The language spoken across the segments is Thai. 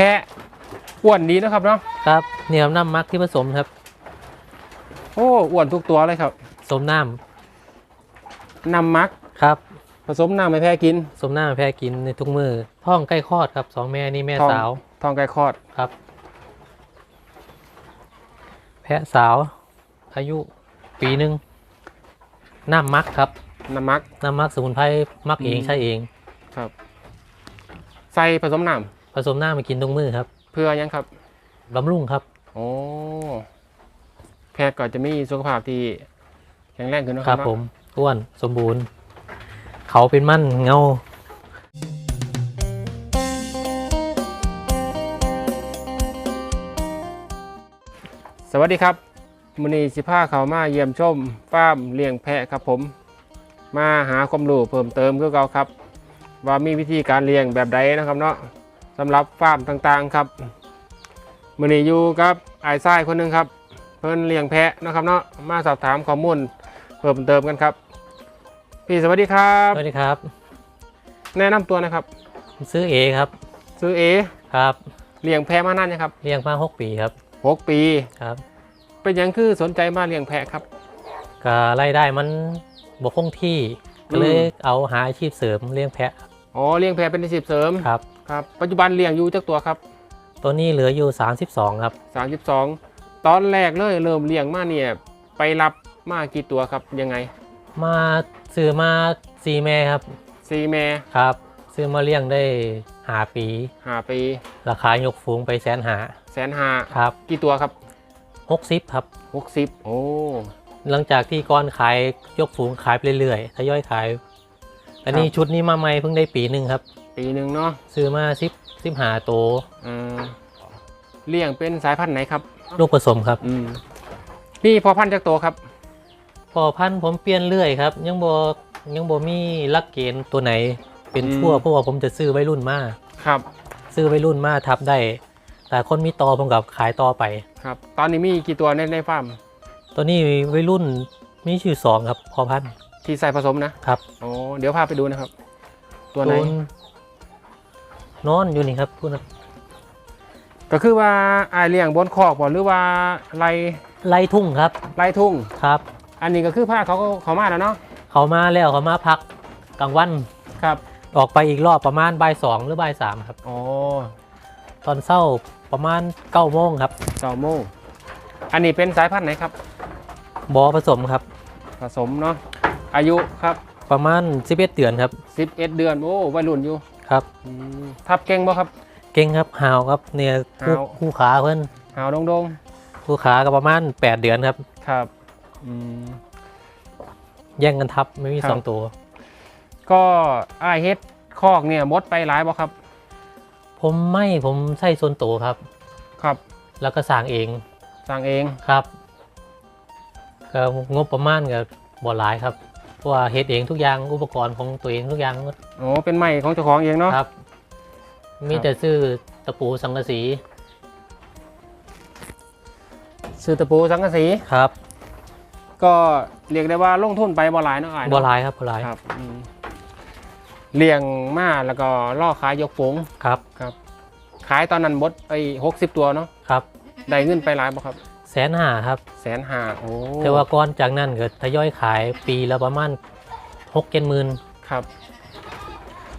พะอ้วนดีนะครับเนาะครับเนี่ยครับน้ำมักที่ผสมครับ โอ้อ้วนทุกตัวเลยครับสมน้นำมักำครับ ผสมน้ำให้แพะกิน สมน้ำแพ้กินในทุกมือท้องใกล้คลอดครับสองแม่นี่แม่ท้องสาวทองไก่คลอดครับ แพะสาว อายุปีหนึ่งน้ำมักครับน้ำมักน้ำมักสมุนไพรมักเองอืมใช้เองครับ ใส่ผสมน้ ผสมน้ำมากินทุกมือครับำเพื่อหยังครับบำรุงครับ โอ้แพะก็จะมีสุขภาพที่แข็งแรงขึ้นเนอะครับเนาะผมอ้วนสมบูรณ์ เขาเป็นมั่นเงา สวัสดีครับมือนีสิผ้าเขามาเยี่ยมชมฟาร์มเลี้ยงแพะครับผม มาหาความรู้เพิ่มเติมคือเก่าครับ ว่ามีวิธีการเลี้ยงแบบใดนะครับเนาะ สำหรับฟาร์มต่างๆครับมือนีอยู่กับไอ้ไส้คนหนึ่งครับ เพิ่นเลี้ยงแพะนะครับเนาะมาสอบถามข้อมูลเพิ่มเติมกันครับ พี่สวัสดีครับ สวัสดีครับ แนะนำตัวนะครับ ซื้อเอครับ ซื้อเอครับเลี้ยงแพะมานานยังครับเลี้ยงมาหกปีครับหกปีครับ เป็นหยังคือสนใจมาเลี้ยงแพะครับก็รายได้มันบกคงที่ก็เลยเอาหาอาชีพเสริมเลี้ยงแพะอ๋อเลี้ยงแพะเป็นอาชีพเสริมครับ ครับปัจจุบันเลี้ยงอยู่จักตัวครับ ตัวนี้เหลืออยู่ 32 ครับ 32 ตอนแรกเลยเริ่มเลี้ยงมาเนี่ยไปรับมากี่ตัวครับยังไง มาซื้อมาซีแม่ครับซีแม่ครับ ซื้อมาเลี้ยงได้หาปีหาปี ราคายกฟูงไปแสนหาแสนหาครับ กี่ตัวครับหกสิบครับ 60 โอ้หลังจากที่ก้อนขายยกฝูงขายไปเรื่อยๆทยอยขาย อันนี้ชุดนี้มาใหม่เพิ่งได้ปีหนึ่งครับ ปีหนึ่งเนาะซื้อมาสิบสิบหาโตวอ่าเลี้ยงเป็นสายพันธุ์ไหนครับลูกผสมครับ อืมนี่พอพันธุ์จากตัวครับ พอพันธุ์ผมเปลี่ยนเรื่อยครับ ยังบยังบมีหลักเกณฑ์ตัวไหนเป็นอืมชั่วเพราะว่าผมจะซื้อไว้รุ่นมาครับ ซื้อไว้รุ่นมาทับได้ แต่คนมีต่อผมกับขายต่อไป ครับ ตอนนี้มีกี่ตัวในในฟาร์มตัวนี้ไว้รุ่นมีชื่อสองครับพอพันธุ์ที่ใส่ผสมนะครับ โอ้เดี๋ยวพาไปดูนะครับ ตัวไหน นอนอยู่นี่ครับพูดนะก็คือว่าอายเลี้ยงบนคอกบ่หรือว่าไรไล่ทุ่งครับไรทุ่ง ครับ อันนี้ก็คือผ้าเขาก็เขามาแล้วเนาะเขามาแล้วเขามาพักกลางวันครับออกไปอีกรอบประมาณบ่ายสองหรือบ่ายสามครับ อ๋อตอนเช้าประมาณเก้าโมงครับเจ้าโมงอันนี้เป็นสายพันธุ์ไหนครับบอผสมครับ ผสมเนาะอายุครับประมาณ11เดือนครับ 11 เดือนโอ้วัยรุ่นอยู่ ครับอืมทับเก่งบ่ครับ เก่งครับหาวครับเนี่ยคู่หาว คู่ขาเพื่อนหาวโดงคู่ขาก็ประมาณ 8 เดือนครับ ๆครับอืม แย่งกันทับไม่มีครับ สองตัว ก็อายเฮ็ดคอกเนี่ยมดไปหลายบ่ครับ ผมไม่ผมใส่ส่วนตัวครับ ครับแล้วก็สร้างเองสร้างเองครับก็งบประมาณกับบ่หลายครับ เพราะว่าเฮ็ดเองทุกอย่างอุปกรณ์ของตัวเองทุกอย่างโอ้เป็นไม้ของเจ้าของเองเนาะ ครับ มีแต่ซื้อตะปูสังกะสีซื้อตะปูสังกะสี ครับ ก็เรียกได้ว่าลงทุนไปบ่หลายเนาะอายเนาะบ่หลายครับบ่หลายครับอืมเลี้ยงมาแล้วก็ล่อขายยกฝูงครับครับขายตอนนั้นบดไปหกสิบตัวเนาะ ครับ ได้เงินไปหลายบ่ครับ แสนห้าครับ แสนห้าโอ้แต่ว่าก่อนจากนั้นก็ทยอยขายปีละประมาณหกเจ็ดหมื่นครับ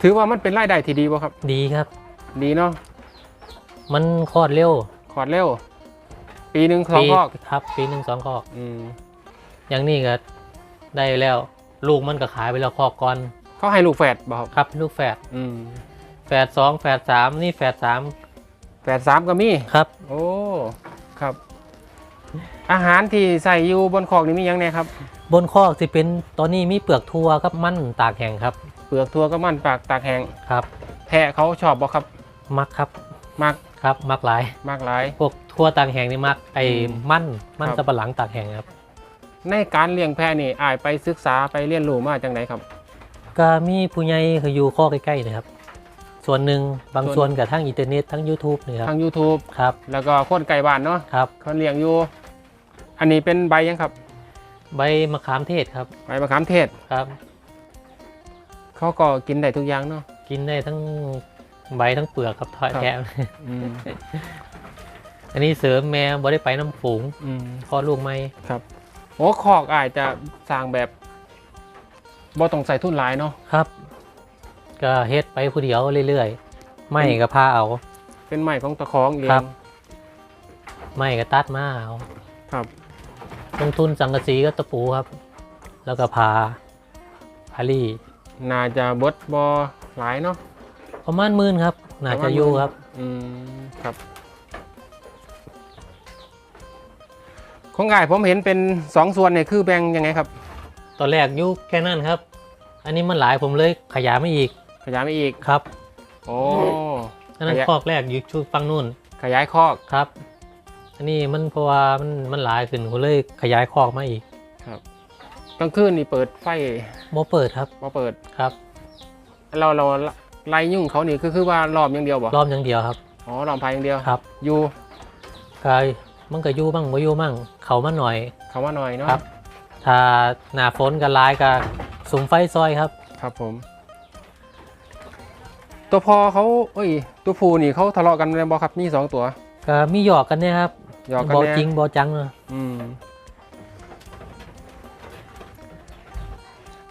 ถือว่ามันเป็นรายได้ที่ดีบ่ครับ ดีครับ ดีเนาะมันคลอดเร็วขอดเร็ว ปีหนึ่งสองปีคอกครับ ปีหนึ่งสองคอกอืมอย่างนี้ก็ได้แล้ว ลูกมันก็ขายไปแล้วคอกก่อนเขาให้ลูกแฝดบ่ครับครับลูกแฝดอืมแฝดสองแฝดสามนี่แฝดสามแฝดสามก็มีครับ โอ้ ครับ อาหารที่ใส่อยู่บนคอกนี่มีหยังไงครับ บนคอกสิเป็นตอนนี้มีเปลือกทั่วครับมันตากแห้งครับเปลือกทั่วก็มันปากตากแห้งครับแพะเขาชอบบ่ครับ มักครับมักครับมักหลาย มากหลาย พวกทั่วตากแห้งนี่มักไอ้อืมมันมันครับ สับปะหลังตากแห้งครับ ในการเลี้ยงแพะนี่อายไปศึกษาไปเรียนรู้มาจากไหนครับ ก็มีผู้ใหญ่เขาอยู่ข้อใกล้ๆนะครับ ส่วนหนึ่งบางส่วนส่วนกับทั้งอินเทอร์เน็ตทั้ง YouTube นี่ครับทาง YouTube ครับแล้วก็คนไก่บ้านเนาะครับเขาเลี้ยงอยู่ อันนี้เป็นใบยังครับ ใบมะขามเทศครับ ใบมะขามเทศ ครับ เขาก็กินได้ทุกอย่างเนาะ กินได้ทั้งใบทั้งเปลือกครับทอดครับแทะอืมอันนี้เสริมแม่บ่ได้ไปน้ำฝูงอืมคลอดลูกไหมครับ โอ้คอกอาจจะสร้างแบบบ่ต้องใส่ทุนหลายเนาะ ครับ ก็เฮ็ดไปผู้เดียวเรื่อยๆ ไม่ก็พาเอา เป็นไม้ของตะคองเอง ครับ ไม่ก็ตัดมาเอา ครับ ลงทุนสังกะสีก็ตะปูครับ แล้วก็พาพาลี่น่าจะเบดบ่หลายเนาะประมาณหมื่นครับ น่าประมาจะณอยู่หมื่นครับ อืมครับของอายผมเห็นเป็นสองส่วนเนี่ยคือแบ่งยังไงครับ ตอนแรกอยุแค่นั้นครับ อันนี้มันหลายผมเลยขยายไม่อีก ขยายมาอีกครับ โอ้อันนั้นขยายคอกแรกอยู่ชุดฟังนู่น ขยายคอกครับ อันนี้มันเพราะว่ามันมันหลายขึ้นผมเลยขยายคอกมาอีกครับกลางคืนนี่เปิดไฟโมเปิดครับมาเปิด ครับ เราเราไล่ยุ่งเขานี่คือคือว่าล้อมอย่างเดียวบ่รอบอย่างเดียวครับ อ๋อล้อมภายอย่างเดียวครับอยู่กายมันก็อยู่บ้างไม่อยู่บ้างเขามาหน่อย คำว่าหน่อยเนาะครับ ถ้าหนาฝนกันลายกับสุมไฟซอยครับ ครับผม ตัวพอเขาเอ้ย ตัวผูนี่เขาทะเลาะกันเลยบอครับนี่สองตัว ก็มีหยอกกันเนี่ยครับ หยอกกันบอแน่จริงบอจังนะอืม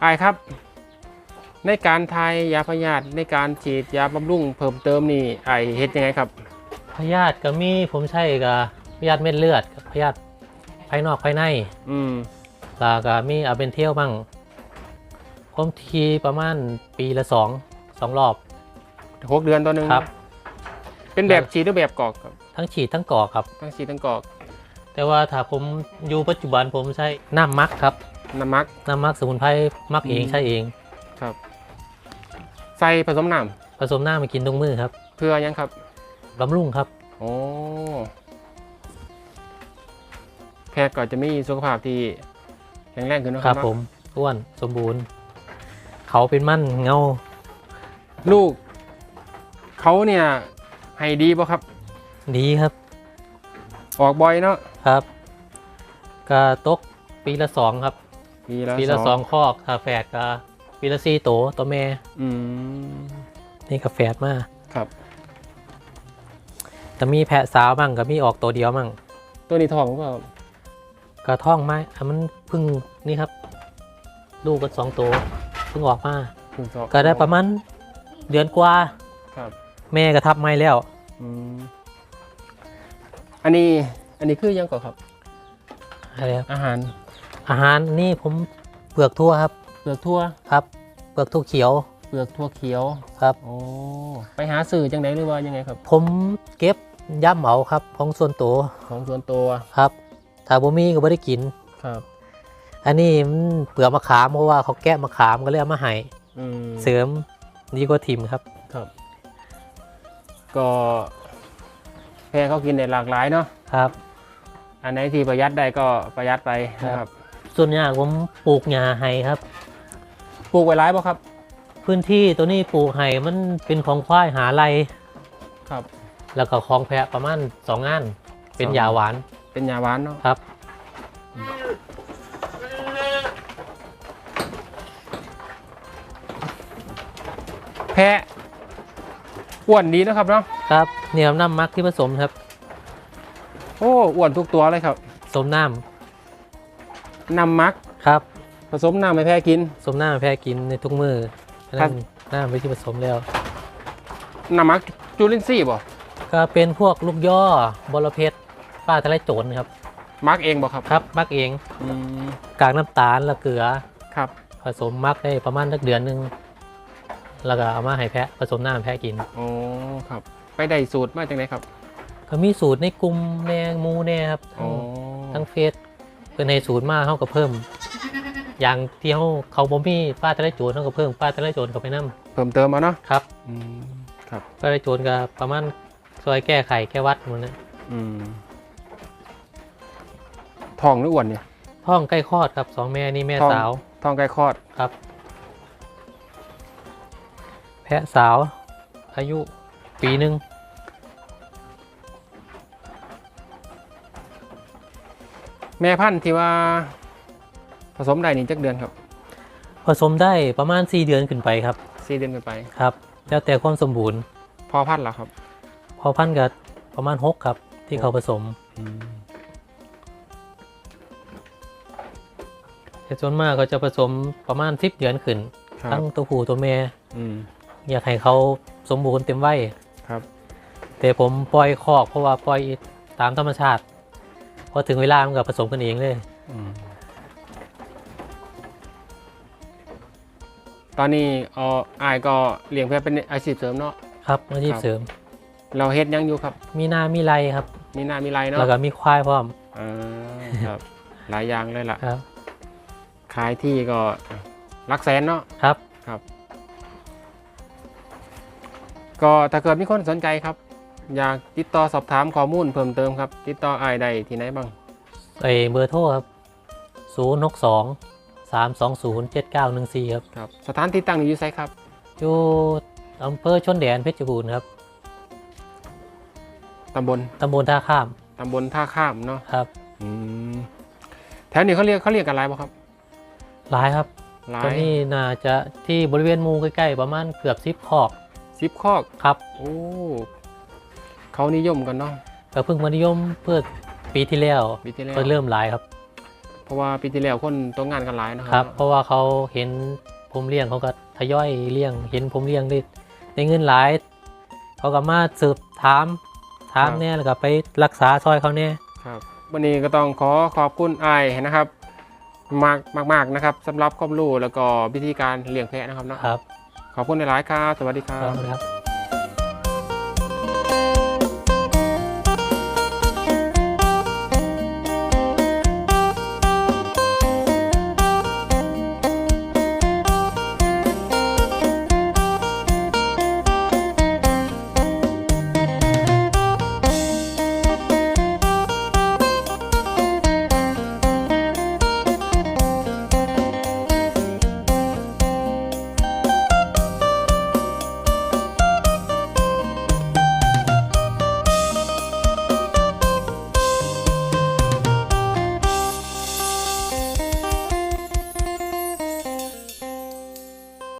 ไอายครับ ในการทายยาพยาธิในการฉีดยาบำรุงเพิ่มเติมนี่ไอายเฮ็ดยังไงครับ พยาธิก็มีผมใช่กับพยาธิเม็ดเลือดกับพยาธิภายนอกภายในอืมแล้วก็มีเอาเป็นเที่ยวบ้างผมทีประมาณปีละสองสองรอบ หกเดือนตัวหนึ่งครับ เป็นแบบฉีดหรือแบบกรอกครับ ทั้งฉีดทั้งกรอกครับ ทั้งฉีดทั้งกรอก แต่ว่าถ้าผมอยู่ปัจจุบันผมใช้น้ำมักครับ น้ำมัก น้ำมักสมุนไพรมักเองอืมใช้เอง ครับ ใส่ผสมน้ผสมน้ำมากินตรงมือครับำเพื่อยังครับบำรุงครับ โอ้แพทย์ก็จะมีสุขภาพที่แข็งแรงขึ้นเนอะครับเนาะผมอ้วนสมบูรณ์ เขาเป็นมั่นเงา ลูก เขาเนี่ยให้ดีป่ะครับ ดีครับ ออกบ่อยเนาะครับกระตกปีละสองครับ ปีละปีละสองคอกถ้าแฝดก็ปีละสี่โตวตัวแม่อืมนี่ก็แฝดมาครับแต่มีแพะสาวมั่งก็มีออกตัวเดียวมั่งตัวนี้ทองหรือเปล่ากระท่องไม้อะมันเพิ่งนี่ครับ ลูกกันสองตัวเพิ่งออกมาถึงสองก็ได้ประมาณเดือนกว่า ครับ แม่ก็ทับไม่แล้ว อืม อันนี้อันนี้คือยังก่อนครับ อะไรครับ อาหารอาหารนี่ผมเปลือกทั่วครับ เปลือกทั่วครับ เปลือกทั่วเขียวเปลือกทั่วเขียวครับ โอ้ไปหาสื่อจังไดหรือว่ายังไงครับ ผมเก็บย่ำเหมาครับ ของส่วนตัวของส่วนตัวครับถ้าบ่มีก็ไม่ได้กิน ครับ อันนี้มันเปลือกมะขามเพราะว่าเขาแกะมะขามก็เลยเอามาให้อืมเสริมดีกว่าทิมครับ ครับ ก็ แพรเขากินได้หลากหลายเนาะครับ อันไหนที่ประหยัดได้ก็ประหยัดไปนะครับ ส่วนใหญ่ผมปลูกหญ้าไห้ครับ ปลูกไว้ร้ายป่ะครับ พื้นที่ตัวนี้ปลูกไห้มันเป็นของควายหาไรครับ แล้วก็ของแพะประมาณสองงานเป็นสองหญ้าหวาน เป็นยาหวานเนาะครับแพะอ้วนดีนะครับเนาะ ครับเนี่ยน้ำมักที่ผสมครับ โอ้อ้วนทุกตัวเลยครับสมน้นำมักำครับ ผสมน้ำให้แพะกิน สมน้ำให้แพะกินในทุกมืออันครันั้บ นน้ำไปที่ผสมแล้ว น้ำมักจุลินทรีย์บ่ก็เป็นพวกลูกย่อบอระเพ็ดป้าทะเลโจรครับมักเองบ่ครับครับมักเองอืมกากน้ำตาลและเกลือ ครับ ผสมมักได้ประมาณสักเดือนหนึ่งแล้วก็เอามาให้แพะผสมน้ำให้แพะกิน โอ้ครับ ไปได้สูตรมาจากไหนครับ ก็มีสูตรในกลุ่มแนงมูแน่ครับโอ้ทั้งเฟซเป็นในสูตรมาเขาก็เพิ่ม อย่างที่เขาเขาบ่มีป้าทะเลโจรเขาก็เพิ่มป้าทะเลโจรเข้าไปน้เพิ่มเติมมาเนาะำครับอืมครับป้าทะเลโจรก็ประมาณซอยแก้ไขแก้วัดหมันนะอืมทองหรืออ้วนเนี่ยท้องใกล้คลอดครับสองแม่นี่แม่ท้องสาวทองใกล้คลอดครับ แพะสาว อายุปีหนึ่ง แม่พันธุ์ที่ว่าผสมได้นี่จักเดือนครับผสมได้ประมาณ 4 เดือนขึ้นไปครับสี่เดือนกันไป ครับ แล้วแต่ความสมบูรณ์ พอพันธุ์เหรอครับ พอพันธุ์กับประมาณหกครับ ที่เขาผสมแต่ส่วนมากเขาจะผสมประมาณสิบเดือนขึ้น ครับทั้งตัวผู้ตัวแม่ อืม อยากให้เขาสมบูรณ์เต็มวัยครับ แต่ผมปล่อยคอกเพราะว่าปล่อยตามธรรมชาติพ อถึงเวลามันก็ผสมกันเองเลยตอนนี้เอออายก็เลี้ยงแพะเป็นอาชีพเสริมเนาะครับอาชีพครับเสริม เราเฮ็ดหยังอยู่ครับ มีนามีไรครับ มีหน้ามีไรเนาะแล้วก็มีควายพร้อมอ่าครับหลายอย่างเลยล่ะครับขายที่ก็หลักแสนเนาะครับครับ ก็ถ้าเกิดมีคนสนใจครับ อยากติดต่อสอบถามข้อมูลเพิ่มเติมครับ ติดต่ออายได้ที่ไหนบ้างไอเบอร์โทรครับ 0 6 2 3 2 0 7 9 1 4 ครับ ครับ สถานที่ตั้งอยู่ไสครับ อยู่อำเภอชนแดนเพชรบูรณ์ครับ ตำบล ตำบลท่าข้าม ตำบลท่าข้ามเนาะครับ อืมแถวนี้เขาเรียกเขาเรียกกันอะไรบ่ครับหลายครับหลาตัวยนี้น่าจะที่บริเวณหมูใกล้ๆประมาณเกือบซิบคอกสิบคอก ครับ โอ้ เขานิยมกันเนาะ ก็เพิ่งมานิยมเพื่อปีที่แล้วปีที่แล้ว ก็เริ่มหลายครับเพราะว่าปีที่แล้วคนตัวงานกันหลายนะคครัรับ เพราะว่าเขาเห็นผมเลี้ยงเขาก็ทยอยเลี้ยง เห็นผมเลี้ยงได้ได้เงินหลาย เขาก็มาสืบถามถามเนี่ยแล้วก็ไปรักษาซอยเขาเนี่ยครับวันนี้ก็ต้องขอขอบคุณไอายนะครับ มากมากมากๆนะครับสำหรับความรู้แล้วก็วิธีการเลี้ยงแพะนะครับเนาะครับขอบคุณในหลายๆครับสวัสดีครัครับบครับ